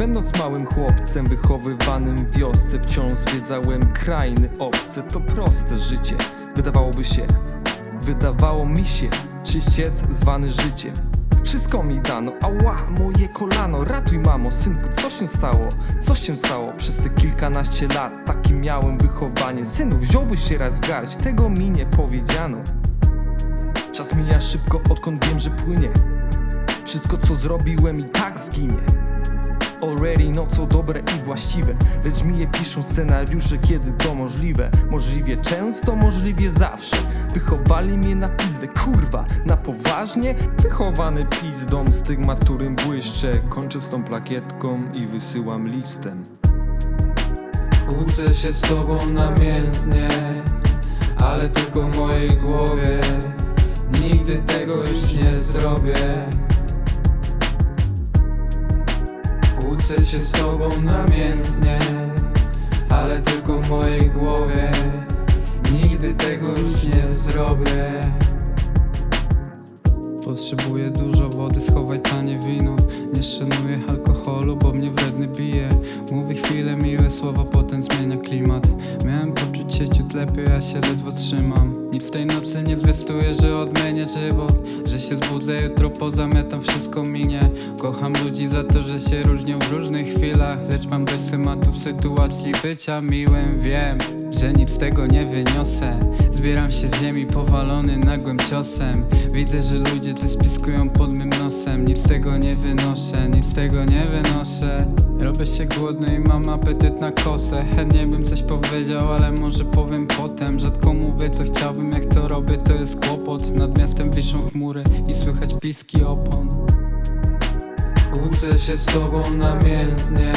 Będąc małym chłopcem wychowywanym w wiosce Wciąż zwiedzałem krainy obce. To proste życie, wydawałoby się Wydawało mi się, czyściec zwany życiem. Wszystko mi dano, ała, moje kolano. Ratuj mamo, synku, co się stało? Co się stało? Przez te kilkanaście lat Takie miałem wychowanie. Synu, wziąłbyś się raz w garść Tego mi nie powiedziano. Czas mija szybko, odkąd wiem, że płynie. Wszystko co zrobiłem i tak zginie Already no co dobre i właściwe. Lecz mi je piszą scenariusze kiedy to możliwe. Możliwie często, możliwie zawsze. Wychowali mnie na pizdę, kurwa, na poważnie? Wychowany pizdą, stygmat którym błyszczę Kończę z tą plakietką i wysyłam listem. Kłócę się z tobą namiętnie Ale tylko w mojej głowie. Nigdy tego już nie zrobię Kłócę się z tobą namiętnie Ale tylko w mojej głowie Dużo wody, schowaj tanie wino. Nie szanuję alkoholu, bo mnie wredny bije. Mówi chwilę miłe słowa, potem zmienia klimat. Miałem poczuć się ciut lepiej, a się ledwo trzymam. Nic tej nocy nie zwiastuje, że odmienię żywot. Że się zbudzę jutro, pozamiatam, wszystko minie. Kocham ludzi za to, że się różnią w różnych chwilach. Lecz mam dość schematów sytuacji bycia miłym. Wiem, że nic z tego nie wyniosę. Zbieram się z ziemi powalony nagłym ciosem. Widzę, że ludzie coś spiskują pod mym nosem Nic tego nie wynoszę, nic tego nie wynoszę. Robię się głodny i mam apetyt na kosę. Chętnie bym coś powiedział, ale może powiem potem. Rzadko mówię co chciałbym, jak to robię to jest kłopot. Nad miastem wiszą chmury i słychać piski opon. Kłócę się z tobą namiętnie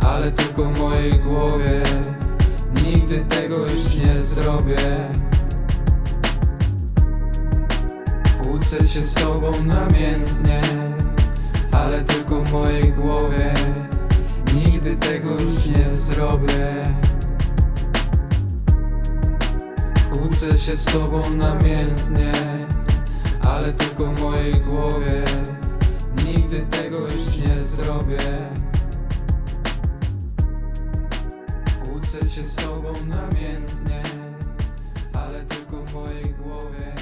Ale tylko w mojej głowie. Nigdy tego już nie zrobię Poprzeć się z tobą namiętnie Ale tylko w mojej głowie. Nigdy tego już nie zrobię. Kłócę się z tobą namiętnie Ale tylko w mojej głowie. Nigdy tego już nie zrobię. Kłócę się z tobą namiętnie Ale tylko w mojej głowie.